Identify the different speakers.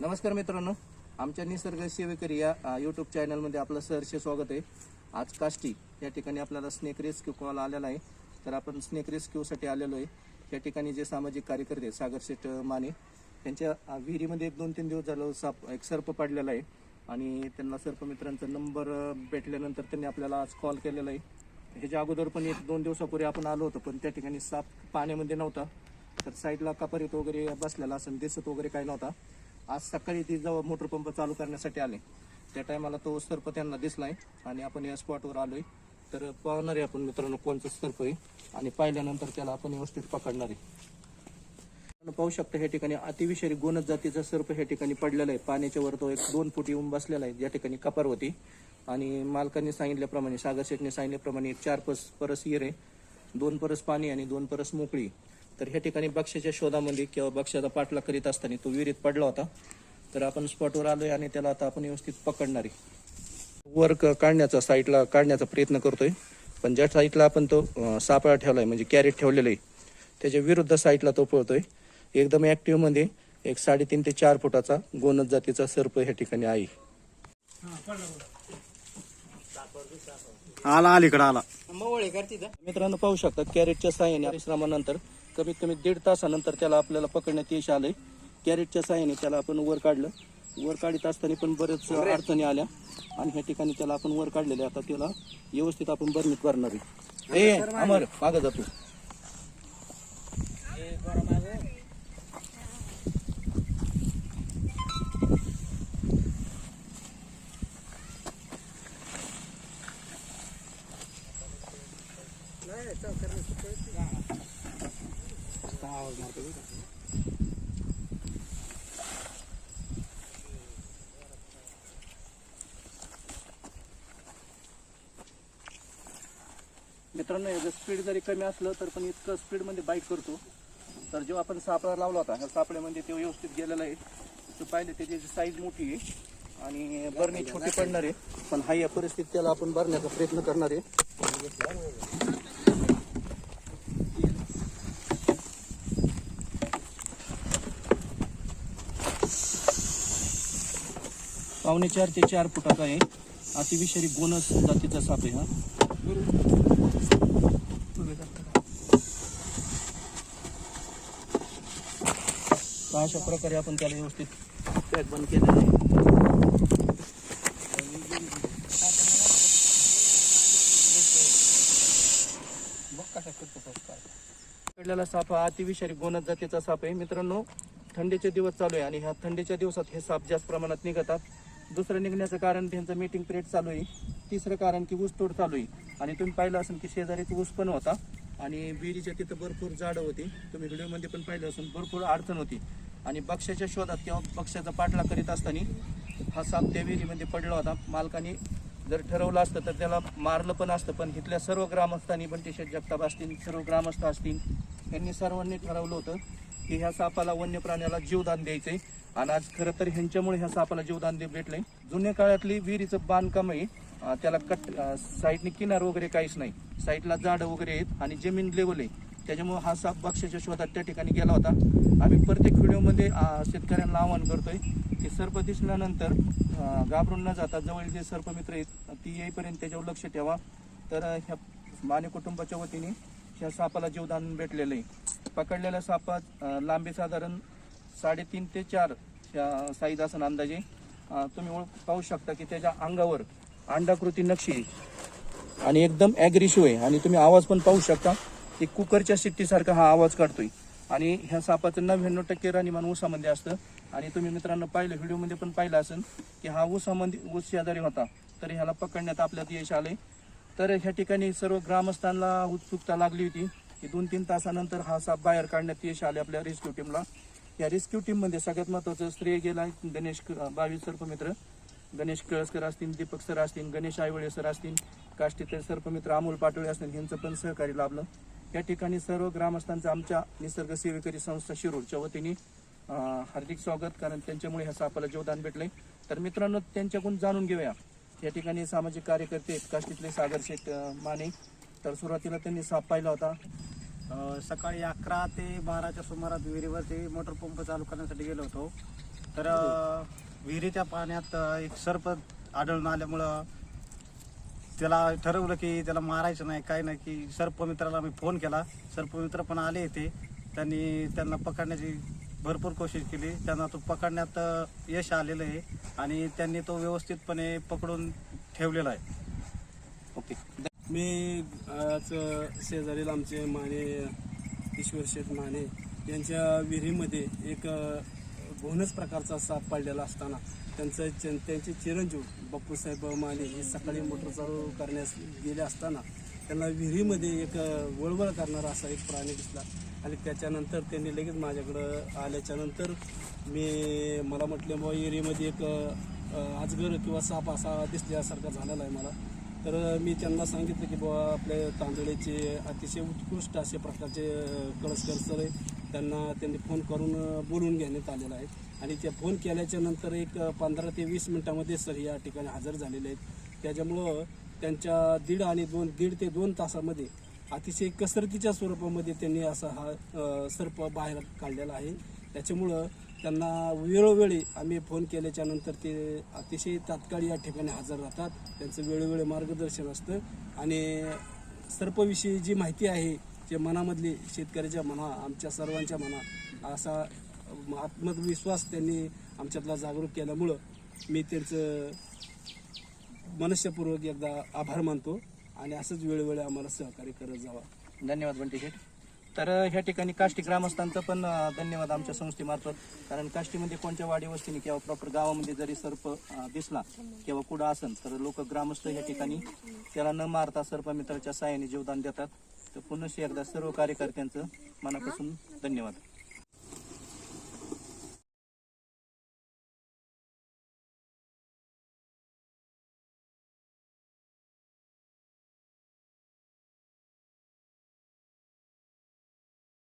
Speaker 1: नमस्कार मित्रांनो आमच्या निसर्ग सेवेकरी या यूट्यूब चॅनलमध्ये आपलं सहर्ष स्वागत आहे. आज काष्टी या ठिकाणी आपल्याला स्नेक रेस्क्यू कॉल आलेला आहे. तर आपण स्नेक रेस्क्यूसाठी आलेलो आहे. या ठिकाणी जे सामाजिक कार्यकर्ते आहेत, सागर शेठ माने त्यांच्या विहिरीमध्ये एक दोन तीन दिवस झालं साप एक सर्प पडलेला आहे. आणि त्यांना सर्प मित्रांचा नंबर भेटल्यानंतर त्यांनी आपल्याला आज कॉल केलेला आहे. ह्याच्या अगोदर पण एक दोन दिवसापूर्वी आपण आलो होतो पण त्या ठिकाणी साप पाण्यामध्ये नव्हता. तर साईडला कपारीत वगैरे बसलेला असं दिसत वगैरे काही नव्हता. आज सकाळी ती जेव्हा मोटर पंप चालू करण्यासाठी आले त्या टायमाला तो सर्प त्यांना दिसलाय आणि आपण या स्पॉटवर आलोय. तर पाहणार आहे आपण मित्रांनो कोणचं सर्प आहे आणि पाहिल्यानंतर त्याला आपण व्यवस्थित पकडणार आहे. आपण पाहू शकता ह्या ठिकाणी अतिविषारी गोनद जातीचा सर्प ह्या ठिकाणी पडलेला आहे. पाण्याच्या वर तो एक दोन फूट येऊन बसलेला आहे. ज्या ठिकाणी कपार होती आणि मालकांनी सांगितल्याप्रमाणे सागर शेठने सांगितल्याप्रमाणे एक चार परस परस हिरे दोन परस पाणी आणि दोन परस मोकळी. तर ह्या ठिकाणी बक्षाच्या शोधामध्ये किंवा बक्षाचा पाठला करीत असताना तो विहिरीत पडला होता. तर आपण स्पॉटवर आलोय आणि त्याला आता आपण व्यवस्थित पकडणार आहे. वर काढण्याचा साईडला काढण्याचा प्रयत्न करतोय. पण ज्या साईडला आपण तो सापळा ठेवलाय म्हणजे कॅरेट ठेवलेलं आहे त्याच्या विरुद्ध साईडला तो पळतोय. एकदम ऍक्टिव्हमध्ये एक साडेतीन ते चार फुटाचा गोनद जातीचा सर्प ह्या ठिकाणी आहे.
Speaker 2: आला अलीकडे आला.
Speaker 1: मित्रांनो पाहू शकता कॅरेटच्या साह्याने परिश्रमानंतर कमीत कमी दीड तासानंतर त्याला आपल्याला पकडण्यात यश आलंय. कॅरेटच्या साह्याने त्याला आपण वर काढलं. वर काढीत असताना पण बरेच अडचणी आल्या. आणि ह्या ठिकाणी त्याला आपण वर काढलेले आता त्याला व्यवस्थित आपण बरणीत करणार आहे. ए अमर मागं जातो मित्रांनो याचं स्पीड जरी कमी असलं तर पण इतकं स्पीडमध्ये बाईक करतो. तर जो आपण सापळा लावला होता ह्या सापळ्यामध्ये ते व्यवस्थित गेलेला आहे. तो पाहिलं त्याची साईज मोठी आहे आणि बरणी छोटी पडणार आहे. पण हा या परिस्थितीत त्याला आपण भरण्याचा प्रयत्न करणार आहे. पावणे चार ते चार फुटाचा आहे. अतिविषारी गोनस जातीचा साप आहे हा. अशा प्रकारे आपण त्याला व्यवस्थित पॅक बंद केलेलं आहे. पडलेला साप. हा अतिविषारी गोनद जातीचा साप आहे. मित्रांनो थंडीचे दिवस चालू आहे आणि ह्या थंडीच्या दिवसात हे साप जास्त प्रमाणात निघतात. दुसरं निघण्याचं कारण त्यांचं मीटिंग पिरियड चालू आहे. तिसरं कारण की ऊस तोड चालू आहे. आणि तुम्ही पाहिलं असेल की शेजारीच ऊस पण होता. आणि विहिरीच्या तिथं भरपूर झाडं होती. तुम्ही व्हिडिओमध्ये पण पाहिलं असून भरपूर अडचण होती. आणि बक्षाच्या शोधात किंवा बक्षाचा पाठला करीत असताना हा साप त्या विहिरीमध्ये पडला होता. मालकाने जर ठरवलं असतं तर त्याला मारलं पण असतं. पण इथल्या सर्व ग्रामस्थांनी पण शेठ जगताप असतील सर्व ग्रामस्थ असतील यांनी सर्वांनी ठरवलं होतं की ह्या सापाला वन्य प्राण्याला जीवदान आहे आणि आज खरं तर ह्यांच्यामुळे ह्या सापाला जीवदान दे भेटलंय. जुन्या काळातली विहिरीचं बांधकाम आहे त्याला कट साईडने किनार वगैरे काहीच नाही. साईडला झाडं वगैरे आहेत आणि जमीन लेवल आहे. त्याच्यामुळे हा साप बक्षाच्या शोधात त्या ठिकाणी गेला होता. आम्ही प्रत्येक व्हिडिओमध्ये शेतकऱ्यांना आवाहन करतोय की सर्प दिसल्यानंतर घाबरून न जाता जवळ जे सर्पमित्र आहेत ती येईपर्यंत त्याच्यावर लक्ष ठेवा. तर ह्या माने कुटुंबाच्या वतीने ह्या सापाला जीवदान भेटलेलं आहे. पकडलेल्या सापात लांबी साधारण साडेतीन ते चार साईज असन अंदाजे तुम्ही ओळख पाहू शकता की त्याच्या अंगावर अंडाकृती नक्षी आहे. आणि एकदम ॲग्रेसिव्ह आहे. आणि तुम्ही आवाज पण पाहू शकता की कुकरच्या शिट्टीसारखा हा आवाज काढतोय. आणि ह्या सापाचं नव्याण्णव टक्के राणीमान ऊसामध्ये असतं. आणि तुम्ही मित्रांनो पाहिलं व्हिडिओमध्ये पण पाहिलं असेल की हा ऊसामध्ये ऊस शेजारी होता. तर ह्याला पकडण्यात आपल्यात यश आले तर ह्या ठिकाणी सर्व ग्रामस्थांना उत्सुकता लागली होती की दोन तीन तासानंतर हा साप बाहेर काढण्यात यश आले आपल्या रेस्क्यू टीमला या रेस्क्यू टीममध्ये सगळ्यात महत्त्वाचं श्रेय गेला गणेश क- बावीस सर्पमित्र. गणेश कळसकर असतील दीपक सर असतील गणेश आयवळे सर असतील काष्टीचे सर्पमित्र अमोल पाटोळे असतील यांचं पण सहकार्य लाभलं. या ठिकाणी सर्व ग्रामस्थांचं आमच्या निसर्ग सेवेकरी संस्था शिरूरच्या वतीने हार्दिक स्वागत कारण त्यांच्यामुळे ह्या सापाला जीवदान भेटले तर मित्रांनो त्यांच्याकडून जाणून घेऊया. या ठिकाणी सामाजिक कार्यकर्ते आहेत काष्टीतले सागर शेठ माने. तर सुरुवातीला त्यांनी साप पाहिला होता.
Speaker 2: सकाळी अकरा ते बाराच्या सुमारात विहिरीवरती मोटर पंप चालू करण्यासाठी गेलो होतो. तर विहिरीच्या पाण्यात एक सर्प आढळून आल्यामुळं त्याला ठरवलं की त्याला मारायचं नाही काय नाही की सर्पमित्राला मी फोन केला. सर्पमित्र पण आले इथे. त्यांनी त्यांना पकडण्याची भरपूर कोशिश केली. त्यांना तो पकडण्यात यश आलेलं आहे आणि त्यांनी तो व्यवस्थितपणे पकडून ठेवलेला आहे.
Speaker 1: ओके.
Speaker 3: मी आज शेजारील आमचे माने ईश्वर शेठ माने यांच्या विहिरीमध्ये एक बोनस प्रकारचा साप पडलेला असताना त्यांचं च- त्यांचे चिरंजीव बप्पूसाहेब माने हे सकाळी मोटर चालू करण्यास गेले असताना त्यांना विहिरीमध्ये एक वळवळ करणारा असा एक प्राणी दिसला आणि त्याच्यानंतर त्यांनी लगेच माझ्याकडं आल्याच्यानंतर मी मला म्हटलं बुवा विहिरीमध्ये एक अजगर किंवा साप असा दिसल्यासारखा झालेला आहे मला. तर मी त्यांना सांगितलं की बाबा आपल्या तांदळाचे अतिशय उत्कृष्ट असे प्रकारचे कळसकर सर आहे त्यांना त्यांनी फोन करून बोलून बोलवून घेण्यात आलेला आहे. आणि त्या फोन केल्याच्यानंतर एक पंधरा ते वीस मिनटामध्ये सर या ठिकाणी हजर झालेले आहेत. त्याच्यामुळं त्यांच्या दीड आणि दोन दीड ते दोन तासामध्ये अतिशय कसरतीच्या स्वरूपामध्ये त्यांनी असा हा सर्प बाहेर काढलेला आहे. त्याच्यामुळं त्यांना वेळोवेळी आम्ही फोन केल्याच्यानंतर ते अतिशय तात्काळ या ठिकाणी हजर राहतात. त्यांचं वेळोवेळी मार्गदर्शन असतं. आणि सर्पविषयी जी माहिती आहे जे मनामधली शेतकऱ्याच्या मना आमच्या सर्वांच्या मना असा आत्मविश्वास त्यांनी आमच्यातला जागरूक केल्यामुळं मी त्यांचं मनस्यपूर्वक एकदा आभार मानतो. आणि असंच वेळोवेळी आम्हाला सहकार्य करत जावा.
Speaker 1: धन्यवाद बंटी शेठ. तर ह्या ठिकाणी काष्टी ग्रामस्थांचं पण धन्यवाद आमच्या संस्थेमार्फत. कारण काष्टीमध्ये कोणत्या वाडी वस्तीने किंवा प्रॉपर गावामध्ये जरी सर्प दिसला किंवा कुठं असेल तर लोक ग्रामस्थ ह्या ठिकाणी त्याला न मारता सर्पमित्राच्या साहाय्याने जीवदान देतात. तर पुन्हा एकदा सर्व कार्यकर्त्यांचं मनापासून धन्यवाद.